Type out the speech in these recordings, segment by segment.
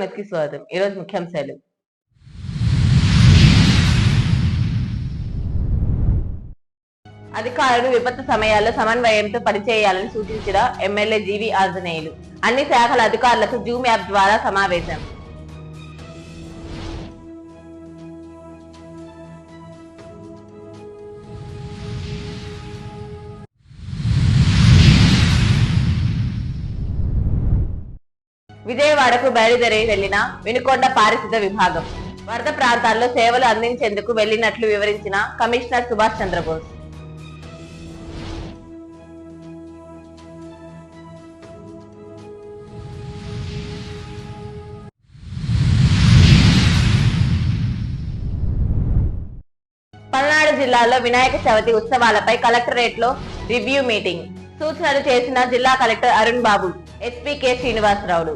నమస్కారం స్వాగతం. ఈరోజు ముఖ్యాంశాలు. అధికారులు విపత్తు సమయాల్లో సమన్వయంతో పనిచేయాలని సూచించిన ఎమ్మెల్యే జీవి ఆంజనేయులు. అన్ని శాఖల అధికారులకు జూమ్ యాప్ ద్వారా సమావేశం. విజయవాడకు బయలుదేరి వెళ్ళిన వినుకొండ పారిశుద్ధ విభాగం వరద ప్రాంతాల్లో సేవలు అందించేందుకు వెళ్ళినట్లు వివరించిన కమిషనర్ సుభాష్ చంద్రబోస్. పల్నాడు జిల్లాలో వినాయక చవితి ఉత్సవాలపై కలెక్టరేట్లో రివ్యూ మీటింగ్. సూచనలు చేసిన జిల్లా collector Arun Babu SP K శ్రీనివాసరావులు.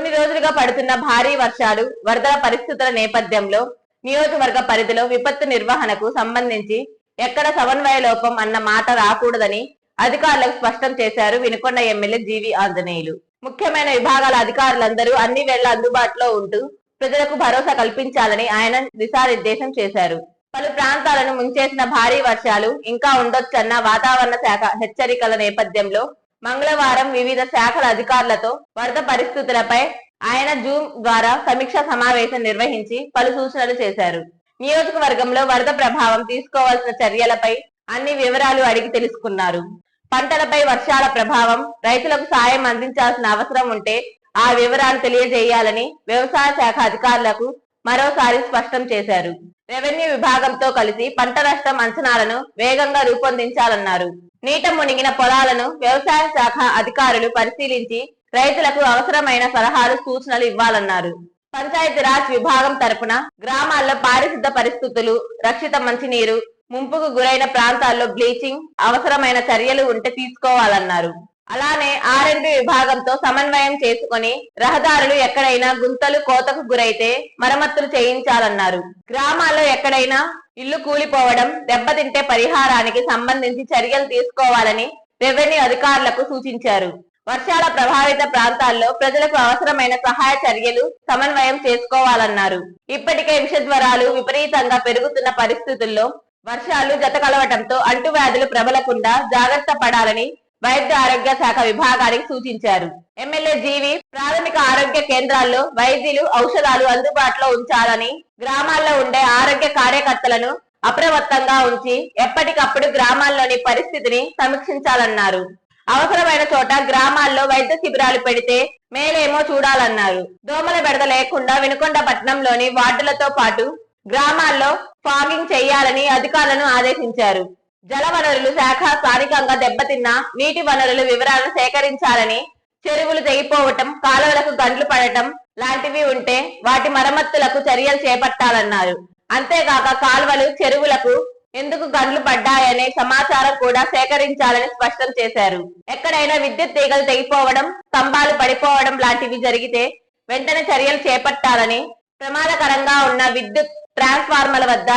కొన్ని రోజులుగా పడుతున్న భారీ వర్షాలు వరదల పరిస్థితుల నేపథ్యంలో నియోజకవర్గ పరిధిలో విపత్తు నిర్వహణకు సంబంధించి ఎక్కడ సమన్వయ లోపం అన్న మాట రాకూడదని అధికారులకు స్పష్టం చేశారు వినుకొండ ఎమ్మెల్యే జీవి ఆంజనేయులు. ముఖ్యమైన విభాగాల అధికారులందరూ అన్ని వేళ అందుబాటులో ఉంటూ ప్రజలకు భరోసా కల్పించాలని ఆయన దిశానిర్దేశం చేశారు. పలు ప్రాంతాలను ముంచేసిన భారీ వర్షాలు ఇంకా ఉండొచ్చన్న వాతావరణ శాఖ హెచ్చరికల నేపథ్యంలో మంగళవారం వివిధ శాఖల అధికారులతో వరద పరిస్థితులపై ఆయన జూమ్ ద్వారా సమీక్ష సమావేశం నిర్వహించి పలు సూచనలు చేశారు. నియోజకవర్గంలో వరద ప్రభావం తీసుకోవాల్సిన చర్యలపై అన్ని వివరాలు అడిగి తెలుసుకున్నారు. పంటలపై వర్షాల ప్రభావం రైతులకు సాయం అందించాల్సిన అవసరం ఉంటే ఆ వివరాలు తెలియజేయాలని వ్యవసాయ శాఖ అధికారులకు మరోసారి స్పష్టం చేశారు. రెవెన్యూ విభాగంతో కలిసి పంట నష్టం అంచనాలను వేగంగా రూపొందించాలన్నారు. నీట మునిగిన పొలాలను వ్యవసాయ శాఖ అధికారులు పరిశీలించి రైతులకు అవసరమైన సలహాలు సూచనలు ఇవ్వాలన్నారు. పంచాయతీరాజ్ విభాగం తరపున గ్రామాల్లో పారిశుద్ధ పరిస్థితులు రక్షిత మంచినీరు ముంపుకు గురైన ప్రాంతాల్లో బ్లీచింగ్ అవసరమైన చర్యలు ఉంటే తీసుకోవాలన్నారు. అలానే ఆర్ఎండ్బి విభాగంతో సమన్వయం చేసుకొని రహదారులు ఎక్కడైనా గుంతలు కోతకు గురైతే మరమ్మతులు చేయించాలన్నారు. గ్రామాల్లో ఎక్కడైనా ఇల్లు కూలిపోవడం దెబ్బతింటే పరిహారానికి సంబంధించి చర్యలు తీసుకోవాలని రెవెన్యూ అధికారులకు సూచించారు. వర్షాల ప్రభావిత ప్రాంతాల్లో ప్రజలకు అవసరమైన సహాయ చర్యలు సమన్వయం చేసుకోవాలన్నారు. ఇప్పటికే విషజ్వరాలు విపరీతంగా పెరుగుతున్న పరిస్థితుల్లో వర్షాలు జత కలవటంతో అంటువ్యాధులు ప్రబలకుండా జాగ్రత్త పడాలని వైద్య ఆరోగ్య శాఖ విభాగానికి సూచించారు. ఎమ్మెల్యే జీవి ప్రాథమిక ఆరోగ్య కేంద్రాల్లో వైద్యులు ఔషధాలు అందుబాటులో ఉంచాలని గ్రామాల్లో ఉండే ఆరోగ్య కార్యకర్తలను అప్రమత్తంగా ఉంచి ఎప్పటికప్పుడు గ్రామాల్లోని పరిస్థితిని సమీక్షించాలన్నారు. అవసరమైన చోట గ్రామాల్లో వైద్య శిబిరాలు పెడితే మేలేమో చూడాలన్నారు. దోమల బెడద లేకుండా వినుకొండ పట్టణంలోని వార్డులతో పాటు గ్రామాల్లో ఫాగింగ్ చేయాలని అధికారులను ఆదేశించారు. జల వనరులు శాఖ స్థానికంగా దెబ్బతిన్న నీటి వనరుల వివరాలను సేకరించాలని చెరువులు తెగిపోవటం కాలువలకు గండ్లు పడటం లాంటివి ఉంటే వాటి మరమ్మతులకు చర్యలు చేపట్టాలన్నారు. అంతేకాక కాలువలు చెరువులకు ఎందుకు గండ్లు పడ్డాయనే సమాచారం కూడా సేకరించాలని స్పష్టం చేశారు. ఎక్కడైనా విద్యుత్ తీగలు తెగిపోవడం స్తంభాలు పడిపోవడం లాంటివి జరిగితే వెంటనే చర్యలు చేపట్టాలని ప్రమాదకరంగా ఉన్న విద్యుత్ ట్రాన్స్ఫార్మర్ల వద్ద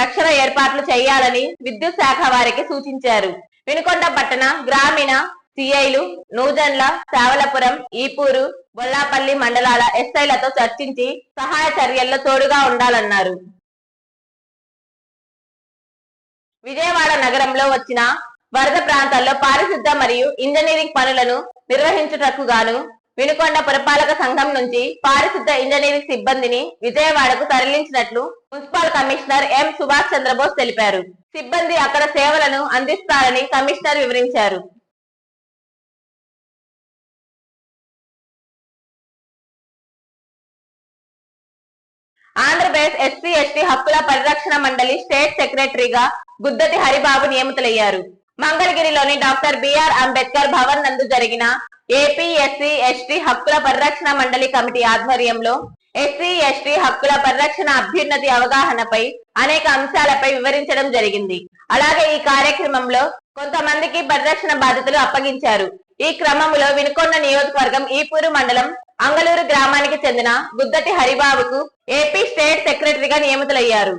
రక్షణ ఏర్పాట్లు చేయాలని విద్యుత్ శాఖ వారికి సూచించారు. వినుకొండ పట్టణ గ్రామీణ సిఐలు నూజన్ల శావలపురం ఈపూరు బొల్లాపల్లి మండలాల ఎస్ఐలతో చర్చించి సహాయ చర్యల్లో తోడుగా ఉండాలన్నారు. విజయవాడ నగరంలో వచ్చిన వరద ప్రాంతాల్లో పారిశుద్ధ మరియు ఇంజనీరింగ్ పనులను నిర్వహించుటకు గాను వినుకొండ పురపాలక సంఘం నుంచి పారిశుద్ధ ఇంజనీరింగ్ సిబ్బందిని విజయవాడకు తరలించినట్లు municipal commissioner M Subhash Chandrabose తెలిపారు. సిబ్బంది అక్కడ సేవలను అందిస్తారని కమిషనర్ వివరించారు. ఆంధ్రప్రదేశ్ ఎస్సీ ఎస్టీ హక్కుల పరిరక్షణ మండలి స్టేట్ సెక్రటరీగా గుద్దటి హరిబాబు నియమితులయ్యారు. మంగళగిరిలోని డాక్టర్ బిఆర్ అంబేద్కర్ భవన్ నందు జరిగిన ఏపీ ఎస్సీ ఎస్టీ హక్కుల పరిరక్షణ మండలి కమిటీ ఆధ్వర్యంలో ఎస్సీ ఎస్టీ హక్కుల పరిరక్షణ అభ్యున్నతి అవగాహనపై అనేక అంశాలపై వివరించడం జరిగింది. అలాగే ఈ కార్యక్రమంలో కొంతమందికి పరిరక్షణ బాధ్యతలు అప్పగించారు. ఈ క్రమంలో వినుకొండ నియోజకవర్గం ఈపూరు మండలం అంగళూరు గ్రామానికి చెందిన గుద్దటి హరిబాబుకు ఏపీ స్టేట్ సెక్రటరీగా నియమితులయ్యారు.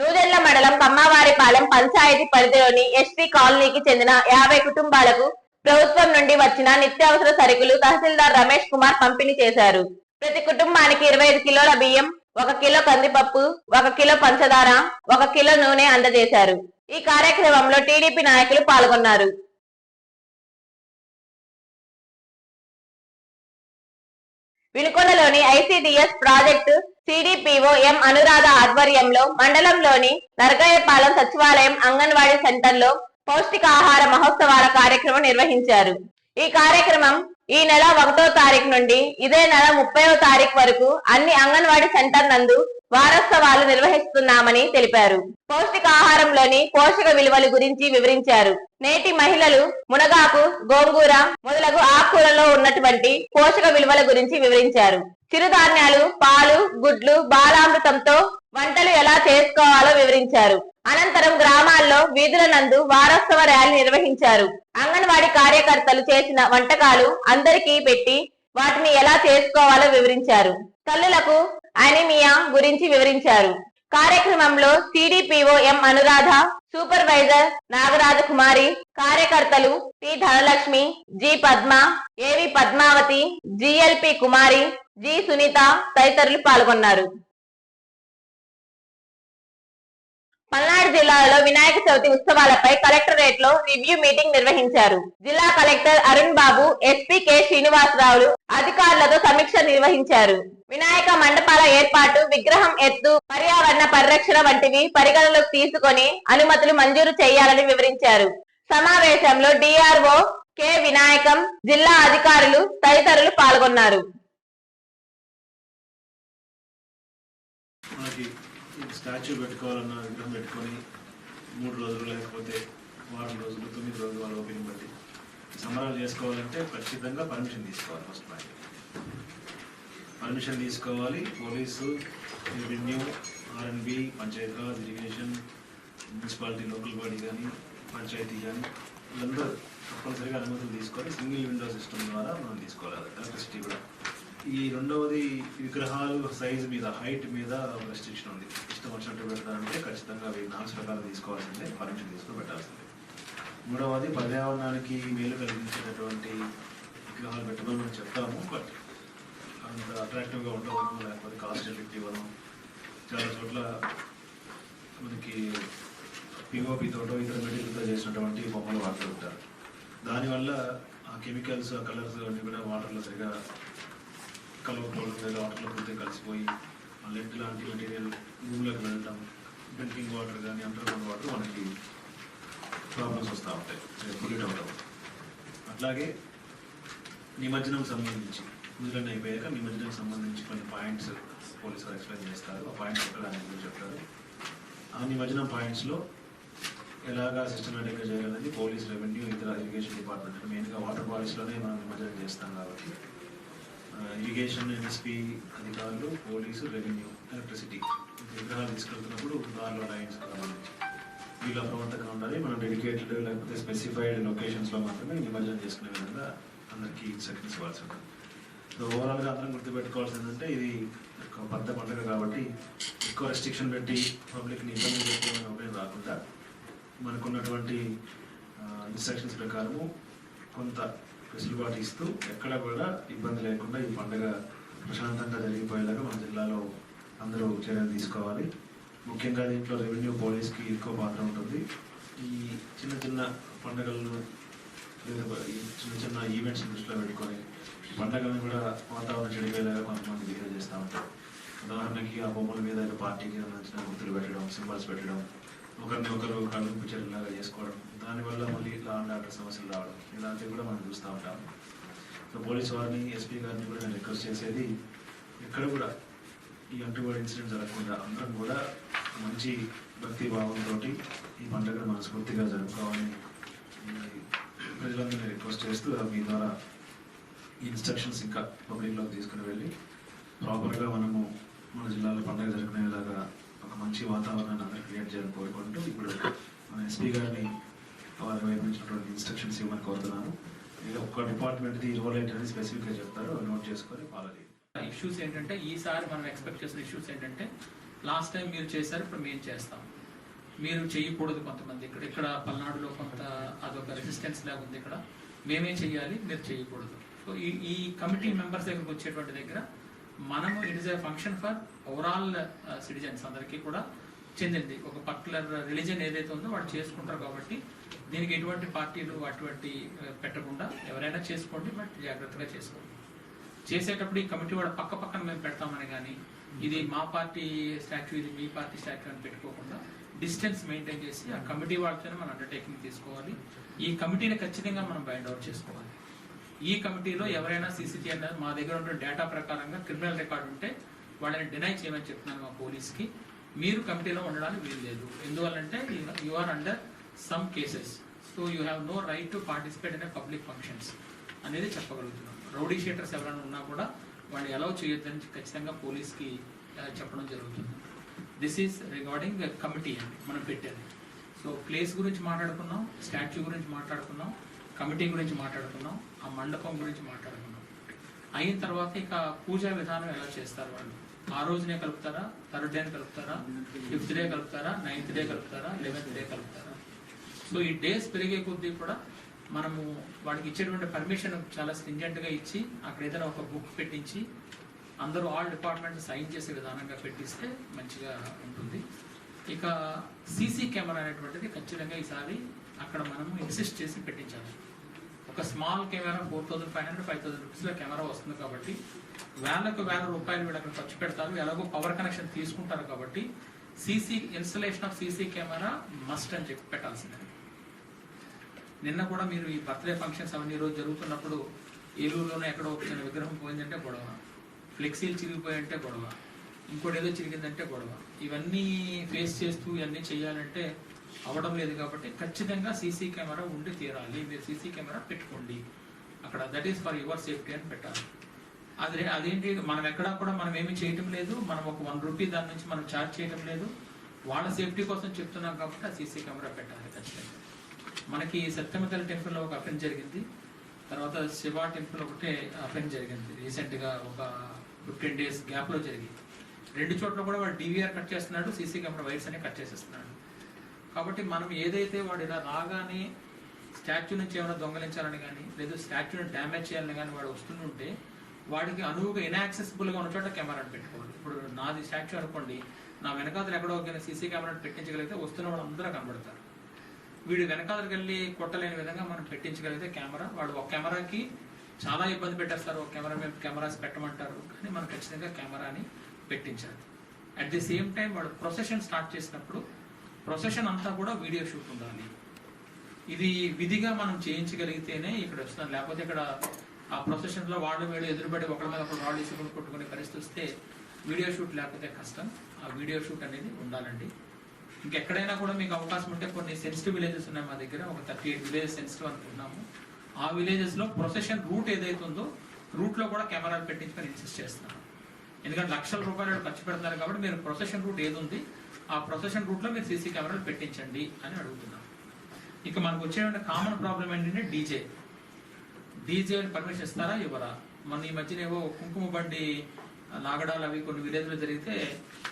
నూజెండ్ల మండలం కమ్మవారిపాలెం పంచాయతీ పరిధిలోని ఎస్పీ కాలనీకి చెందిన యాభై కుటుంబాలకు ప్రభుత్వం నుండి వచ్చిన నిత్యావసర సరుకులు తహసీల్దార్ రమేష్ కుమార్ పంపిణీ చేశారు. ప్రతి కుటుంబానికి ఇరవై ఐదు కిలోల బియ్యం ఒక కిలో కందిపప్పు ఒక కిలో పంచదార ఒక కిలో నూనె అందజేశారు. ఈ కార్యక్రమంలో టీడీపీ నాయకులు పాల్గొన్నారు. వినుకొండలోని ICDS project CDPO M Anuradha ఆధ్వర్యంలో మండలంలోని నరగాయపాలెం సచివాలయం అంగన్వాడీ సెంటర్లో పౌష్టికాహార మహోత్సవాల కార్యక్రమం నిర్వహించారు. ఈ కార్యక్రమం ఈ నెల ఒకటో తారీఖు నుండి ఇదే నెల ముప్పైవ తారీఖు వరకు అన్ని అంగన్వాడీ సెంటర్ నందు వారోత్సవాలు నిర్వహిస్తున్నామని తెలిపారు. పౌష్టికాహారంలోని పోషక విలువలు గురించి వివరించారు. నేటి మహిళలు మునగాకు గోంగూర మొదలగు ఆకుకూరలో ఉన్నటువంటి పోషక విలువల గురించి వివరించారు. చిరుధాన్యాలు పాలు గుడ్లు బాలామృతంతో వంటలు ఎలా చేసుకోవాలో వివరించారు. అనంతరం గ్రామాల్లో వీధుల నందు వారోత్సవ ర్యాలీ నిర్వహించారు. అంగన్వాడీ కార్యకర్తలు చేసిన వంటకాలు అందరికీ పెట్టి వాటిని ఎలా చేసుకోవాలో వివరించారు. తల్లులకు అనిమియా గురించి వివరించారు. కార్యక్రమంలో CDPO M Anuradha supervisor Nagaraja Kumari కార్యకర్తలు T Dhanalakshmi G Padma A V Padmavathi GLP Kumari G Sunitha తదితరులు పాల్గొన్నారు. పల్నాడు జిల్లాలో వినాయక చవితి ఉత్సవాలపై కలెక్టరేట్లో రివ్యూ మీటింగ్ నిర్వహించారు. జిల్లా collector Arun Babu SP K శ్రీనివాసరావులు అధికారులతో సమీక్ష నిర్వహించారు. వినాయక మండపాల ఏర్పాటు విగ్రహం ఎత్తు పర్యావరణ పరిరక్షణ వంటివి పరిగణలోకి తీసుకొని అనుమతులు మంజూరు చేయాలని వివరించారు. సమావేశంలో డిఆర్ఓ కె వినాయకం జిల్లా అధికారులు తదితరులు పాల్గొన్నారు. స్టాచ్యూ పెట్టుకోవాలన్న విగ్రహం పెట్టుకొని మూడు రోజులు లేకపోతే వారం రోజులు తొమ్మిది రోజులు వాళ్ళ ఓపెనింగ్ బట్టి సంబరాలు చేసుకోవాలంటే ఖచ్చితంగా పర్మిషన్ తీసుకోవాలి ఫస్ట్ పాయింట్. పర్మిషన్ తీసుకోవాలి police revenue RNB Panchayati Raj irrigation municipality local body కానీ పంచాయతీ కానీ వీళ్ళందరూ తప్పనిసరిగా అనుమతులు తీసుకొని సింగిల్ విండో సిస్టమ్ ద్వారా మనం తీసుకోవాలి. ఎలక్ట్రిసిటీ కూడా. ఈ రెండవది విగ్రహాలు సైజ్ మీద హైట్ మీద రెస్ట్రిక్షన్ ఉంది. ఇష్టం వచ్చినట్టు పెడతారంటే ఖచ్చితంగా అవి నాలుగు రకాలు తీసుకోవాల్సిందే పర్మిషన్ తీసుకుని పెట్టాల్సిందే. మూడవది పర్యావరణానికి మేలు కలిగించేటటువంటి విగ్రహాలు పెట్టమని మనం చెప్తాము బట్ అంత అట్రాక్టివ్గా ఉండవను లేకపోతే కాస్ట్ ఎఫెక్టివ్ అను చాలా చోట్ల మనకి పిఓపితోటో ఇతర మెటీరియల్తో చేసినటువంటి బొమ్మలు వాడుతూ ఉంటారు. దానివల్ల ఆ కెమికల్స్ ఆ కలర్స్ అన్నీ కూడా వాటర్లో సరిగా కలవకపోవడం లేదా వాటర్లో పోతే కలిసిపోయి లెడ్ లాంటి మెటీరియల్ భూమిలోకి వెళ్ళటం డ్రింకింగ్ వాటర్ కానీ అండర్ గ్రౌండ్ వాటర్ మనకి ప్రాబ్లమ్స్ వస్తూ ఉంటాయి. పొల్యూట్ అవడం అట్లాగే నిమజ్జనం సంబంధించి ముద్రణ అయిపోయాక నిమజ్జనం సంబంధించి కొన్ని పాయింట్స్ పోలీసు వారు ఎక్స్ప్లెయిన్ చేస్తారు. ఆ పాయింట్స్ ఎక్కడ అనేది చెప్తారు. ఆ నిమజ్జనం పాయింట్స్లో ఎలాగా సిస్టమేటిక్గా చేయాలనేది పోలీస్ రెవెన్యూ ఇతర ఇరిగేషన్ డిపార్ట్మెంట్ మెయిన్గా వాటర్ బాడీస్లోనే మనం నిమజ్జనం చేస్తాం కాబట్టి ఇరిగేషన్ ఎన్ఎస్పి అధికారులు పోలీసు రెవెన్యూ ఎలక్ట్రిసిటీ విగ్రహాలు తీసుకెళ్తున్నప్పుడు దారిలో లైన్స్ సంబంధించి వీళ్ళు అప్రమత్తంగా ఉండాలి. మనం డెడికేటెడ్ లేకపోతే స్పెసిఫైడ్ లొకేషన్స్లో మాత్రమే నిమజ్జనం చేసుకునే విధంగా అందరికీ ఇన్స్ట్రక్షన్స్ ఇవ్వాల్సి ఉంటుంది. సో ఓవరాల్గా అందరం గుర్తుపెట్టుకోవాల్సింది ఏంటంటే ఇది ఒక పెద్ద పండుగ కాబట్టి ఎక్కువ రెస్ట్రిక్షన్ పెట్టి పబ్లిక్ని ఇబ్బంది పెట్టే అభిప్రాయం రాకుండా మనకున్నటువంటి ఇన్స్ట్రక్షన్స్ ప్రకారము కొంత వెసులుబాటు ఇస్తూ ఎక్కడ కూడా ఇబ్బంది లేకుండా ఈ పండుగ ప్రశాంతంగా జరిగిపోయేలాగా మన జిల్లాలో అందరూ చర్యలు తీసుకోవాలి. ముఖ్యంగా దీంట్లో రెవెన్యూ పోలీస్కి ఎక్కువ పాత్ర ఉంటుంది. ఈ చిన్న చిన్న పండుగలను లేదా ఈ చిన్న చిన్న ఈవెంట్స్ దృష్టిలో పెట్టుకొని పండుగలను కూడా వాతావరణం చెడిపోయేలాగా కొంతమంది బిహేవ్ చేస్తూ ఉంటారు. ఉదాహరణకి ఆ బొమ్మల మీద పార్టీకి సంబంధించిన గుర్తులు పెట్టడం సింబల్స్ పెట్టడం ఒకరిని ఒకరు కలుపు చర్యలాగా చేసుకోవడం దానివల్ల మళ్ళీ లా అండ్ ఆర్డర్ సమస్యలు రావడం ఇలాంటివి కూడా మనం చూస్తూ ఉంటాం. సో పోలీస్ వారిని ఎస్పీ గారిని కూడా నేను రిక్వెస్ట్ చేసేది ఎక్కడ కూడా ఈ అంటుబడి ఇన్సిడెంట్ జరగకుండా అందరం కూడా మంచి భక్తి భావంతో ఈ పండుగను మనస్ఫూర్తిగా జరుపుకోవాలని ఈ ప్రజలందరినీ రిక్వెస్ట్ చేస్తూ మీ ద్వారా ఈ ఇన్స్ట్రక్షన్స్ ఇంకా పబ్లిక్లోకి తీసుకుని వెళ్ళి ప్రాపర్గా మనము మన జిల్లాలో పండుగ జరుపుకునేలాగా ఒక మంచి వాతావరణాన్ని అందరూ క్రియేట్ చేయాలని కోరుకుంటూ ఇప్పుడు మన ఎస్పీ గారిని వారి వైపు నుంచి ఇన్స్ట్రక్షన్స్ ఇవ్వమని కోరుతున్నాను. ఒక్క డిపార్ట్మెంట్ది రోల్ ఏంటని స్పెసిఫిక్గా చెప్తారు. నోట్ చేసుకొని ఫాలో చేయండి. ఇష్యూస్ ఏంటంటే ఈసారి మనం ఎక్స్పెక్ట్ చేసిన ఇష్యూస్ ఏంటంటే లాస్ట్ టైం మీరు చేశారు ఇప్పుడు మేము చేస్తాం. మీరు చేయకూడదు కొంతమంది ఇక్కడ. ఇక్కడ పల్నాడులో కొంత అదొక రెసిస్టెన్స్ లాగా ఉంది ఇక్కడ. మేమే చేయాలి మీరు చేయకూడదు సో ఈ ఈ కమిటీ మెంబర్స్ దగ్గరకు వచ్చేటువంటి దగ్గర మనము it is a function for overall citizens అందరికీ కూడా చెందింది. ఒక పర్టికులర్ రిలీజన్ ఏదైతే ఉందో వాళ్ళు చేసుకుంటారు కాబట్టి దీనికి ఎటువంటి పార్టీలు అటువంటి uh, పెట్టకుండా ఎవరైనా చేసుకోండి బట్ జాగ్రత్తగా చేసుకోండి. చేసేటప్పుడు ఈ కమిటీ వాడు పక్క పక్కన మేము పెడతామని కానీ ఇది మా పార్టీ స్టాచ్యూ ఇది మీ పార్టీ స్టాచ్యూ అని పెట్టుకోకుండా డిస్టెన్స్ మెయింటైన్ చేసి ఆ కమిటీ వాళ్ళతోనే మనం అండర్టేకింగ్ తీసుకోవాలి. ఈ కమిటీని ఖచ్చితంగా మనం బైండ్ అవుట్ చేసుకోవాలి. ఈ కమిటీలో ఎవరైనా సీసీటీ మా దగ్గర ఉన్న డేటా ప్రకారంగా క్రిమినల్ రికార్డు ఉంటే వాళ్ళని డినై చేయమని చెప్తున్నాను మా పోలీస్కి. మీరు కమిటీలో ఉండడానికి వీలు లేదు. ఎందువల్లంటే you are under some cases so you have no right to participate in public functions అనేది చెప్పగలుగుతున్నాం. రౌడీ షీటర్స్ ఎవరైనా ఉన్నా కూడా వాళ్ళు అలౌ చేయొద్దని ఖచ్చితంగా పోలీస్కి చెప్పడం జరుగుతుంది. దిస్ ఈస్ రిగార్డింగ్ కమిటీ అండి మనం పెట్టేది. సో ప్లేస్ గురించి మాట్లాడుకున్నాం స్టాచ్యూ గురించి మాట్లాడుకున్నాం. కమిటీ గురించి మాట్లాడుకున్నాం ఆ మండపం గురించి మాట్లాడుకున్నాం. అయిన తర్వాత ఇక పూజా విధానం ఎలా చేస్తారు వాళ్ళు? ఆ రోజునే కలుపుతారా? థర్డ్ డే కలుపుతారా? ఫిఫ్త్ డే కలుపుతారా? నైన్త్ డే కలుపుతారా? లెవెన్త్ డే కలుపుతారా? సో ఈ డేస్ పెరిగే కొద్దీ కూడా మనము వాడికి ఇచ్చేటువంటి పర్మిషన్ చాలా స్టింజెంట్గా ఇచ్చి అక్కడ ఏదైనా ఒక బుక్ పెట్టించి అందరూ ఆల్ డిపార్ట్మెంట్ సైన్ చేసే విధానంగా పెట్టిస్తే మంచిగా ఉంటుంది. ఇక సీసీ కెమెరా అనేటువంటిది ఖచ్చితంగా ఈసారి అక్కడ మనము ఇన్సిస్ట్ చేసి పెట్టించాలి. ఒక small camera four thousand five hundred five thousand రూపీస్లో కెమెరా వస్తుంది కాబట్టి వేలకు వేల రూపాయలు వీడు అక్కడ ఖర్చు పెడతారు. ఎలాగో పవర్ కనెక్షన్ తీసుకుంటారు కాబట్టి CC installation of CC camera must అని చెప్పి పెట్టాల్సిందే. నిన్న కూడా మీరు ఈ బర్త్డే ఫంక్షన్స్ అవన్నీ రోజు జరుగుతున్నప్పుడు ఏలూరులోనే ఎక్కడో ఒక చిన్న విగ్రహం పోయిందంటే గొడవ. ఫ్లెక్సీలు చిరిగిపోయంటే గొడవ. ఇంకోటి ఏదో చిరిగిందంటే గొడవ. ఇవన్నీ ఫేస్ చేస్తూ ఇవన్నీ చేయాలంటే అవడం లేదు కాబట్టి ఖచ్చితంగా సీసీ కెమెరా ఉండి తీరాలి. మీరు సీసీ కెమెరా పెట్టుకోండి. అక్కడ that is for your safety అని పెట్టాలి. అదే అదేంటి మనం ఎక్కడా కూడా మనం ఏమి చేయటం లేదు. మనం ఒక వన్ రూపీ దాని నుంచి మనం ఛార్జ్ చేయటం లేదు. వాళ్ళ సేఫ్టీ కోసం చెప్తున్నాం కాబట్టి ఆ సీసీ కెమెరా పెట్టాలి ఖచ్చితంగా. మనకి సత్యమతల టెంపుల్లో ఒక అఫెన్స్ జరిగింది. తర్వాత శివ టెంపుల్ ఒకటే అఫెన్స్ జరిగింది. రీసెంట్గా ఒక ఫిఫ్టీన్ డేస్ గ్యాప్లో జరిగింది. రెండు చోట్ల కూడా వాడు డివిఆర్ కట్ చేస్తున్నాడు. సీసీ కెమెరా వైర్స్ అనే కట్ చేసేస్తున్నాడు. కాబట్టి మనం ఏదైతే వాడు ఇలా రాగానే స్టాచ్యూ నుంచి ఏమైనా దొంగలించాలని కానీ లేదా స్టాచ్యూని డ్యామేజ్ చేయాలని కానీ వాడు వస్తుంటే వాడికి అనువుగా ఇన్యాక్సెసిబుల్గా ఉన్న చోట కెమెరాని పెట్టుకోవాలి. ఇప్పుడు నాది స్టాచ్యూ అనుకోండి నా వెనకాతలు ఎక్కడో ఒక సీసీ కెమెరాని పెట్టించగలిగితే వస్తున్న వాళ్ళు అందరూ కనబడతారు. వీడు వెనకాలకి వెళ్ళి కొట్టలేని విధంగా మనం పెట్టించగలిగితే కెమెరా వాడు ఒక కెమెరాకి చాలా ఇబ్బంది పెట్టేస్తారు. ఒక కెమెరా మీద కెమెరాస్ పెట్టమంటారు కానీ మనం ఖచ్చితంగా కెమెరాని పెట్టించాలి. అట్ ది సేమ్ టైం వాడు ప్రొసెషన్ స్టార్ట్ చేసినప్పుడు ప్రొసెషన్ అంతా కూడా వీడియో షూట్ ఉండాలి ఇది విధిగా మనం చేయించగలిగితేనే ఇక్కడ వస్తున్నాం. లేకపోతే ఇక్కడ ఆ ప్రొసెషన్లో వాళ్ళు వీళ్ళు ఎదురుబడి ఒకరి మీద ఒకరు వాళ్ళు ఇసుకుని కొట్టుకునే పరిస్థితి వస్తే వీడియో షూట్ లేకపోతే కష్టం. ఆ వీడియో షూట్ అనేది ఉండాలండి. ఇంకెక్కడైనా కూడా మీకు అవకాశం ఉంటే కొన్ని సెన్సిటివ్ విలేజెస్ ఉన్నాయి మా దగ్గర. ఒక థర్టీ ఎయిట్ విలేజెస్ సెన్సిటివ్ అనుకున్నాము ఆ విలేజెస్లో ప్రొసెషన్ రూట్ ఏదైతే ఉందో రూట్లో కూడా కెమెరాలు పెట్టించుకొని ఇన్సిస్ట్ చేస్తున్నాను. ఎందుకంటే లక్షల రూపాయలు ఖర్చు పెడతారు కాబట్టి మీరు ప్రొసెషన్ రూట్ ఏది ఉంది ఆ ప్రొసెషన్ రూట్లో మీరు సీసీ కెమెరాలు పెట్టించండి అని అడుగుతున్నాం. ఇక మనకు వచ్చేటువంటి కామన్ ప్రాబ్లం ఏంటంటే డీజే డీజే పర్మిషన్ ఇస్తారా ఇవ్వరా? మన ఈ మధ్యన ఏవో కుంకుమ బండి లాగడాలు అవి కొన్ని విలేజ్లో జరిగితే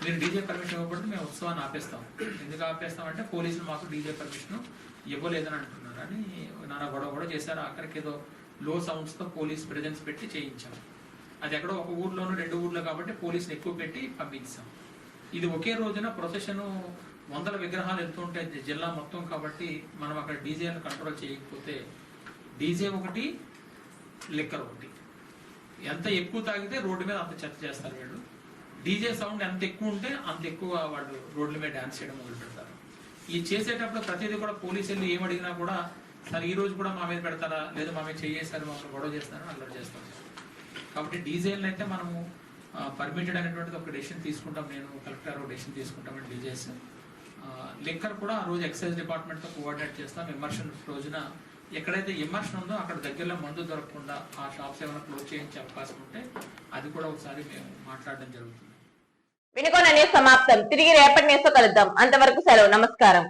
మీరు డీజే పర్మిషన్ ఇవ్వబడితే మేము ఉత్సవాన్ని ఆపేస్తాం. ఎందుకు ఆపేస్తాం అంటే పోలీసులు మాకు డీజే పర్మిషన్ ఇవ్వలేదని అంటున్నారు అని నాన్న గొడవ గొడవ చేశారు. అక్కడికి ఏదో లో సౌండ్స్తో పోలీస్ ప్రెజెన్స్ పెట్టి చేయించాం అది ఎక్కడో ఒక ఊర్లోనూ రెండు ఊర్లో కాబట్టి పోలీసులు ఎక్కువ పెట్టి పంపించాం. ఇది ఒకే రోజున ప్రొసెషన్ వందల విగ్రహాలు వెళ్తుంటాయి జిల్లా మొత్తం కాబట్టి మనం అక్కడ డీజేను కంట్రోల్ చేయకపోతే డీజే ఒకటి లిక్కర్ ఒకటి. ఎంత ఎక్కువ తాగితే రోడ్డు మీద అంత చెత్త చేస్తారు వీళ్ళు. డీజే సౌండ్ ఎంత ఎక్కువ ఉంటే అంత ఎక్కువ వాళ్ళు రోడ్ల మీద డాన్స్ చేయడం మొదలు పెడతారు. ఈ చేసేటప్పుడు ప్రతిదీ కూడా పోలీసులు ఏం అడిగినా కూడా సార్ ఈ రోజు కూడా మా మీద పెడతారా? లేదా మా మీద చేయేస్తారు మమ్మల్ని గొడవ చేస్తారు అల్లరి చేస్తాం కాబట్టి డీజేలు అయితే మనము పర్మిటెడ్ అనేటువంటిది ఒక డెసిషన్ తీసుకుంటాం. నేను కలెక్టర్ డెసిషన్ తీసుకుంటామని డీజేస్ లిక్కర్ కూడా ఆ రోజు ఎక్సైజ్ డిపార్ట్మెంట్తో కోఆర్డినేట్ చేస్తాం. ఇమర్షన్ రోజున ఎక్కడైతే ఇమర్షన్ ఉందో అక్కడ దగ్గరలో మందు దొరకకుండా ఆ షాప్స్ ఏమైనా క్లోజ్ చేయించే అవకాశం ఉంటే అది కూడా ఒకసారి మేము మాట్లాడడం జరుగుతుంది. వినుకోన న్యూస్ సమాప్తం. తిరిగి రేపటి న్యూస్ కలుద్దాం. అంతవరకు సెలవు. నమస్కారం.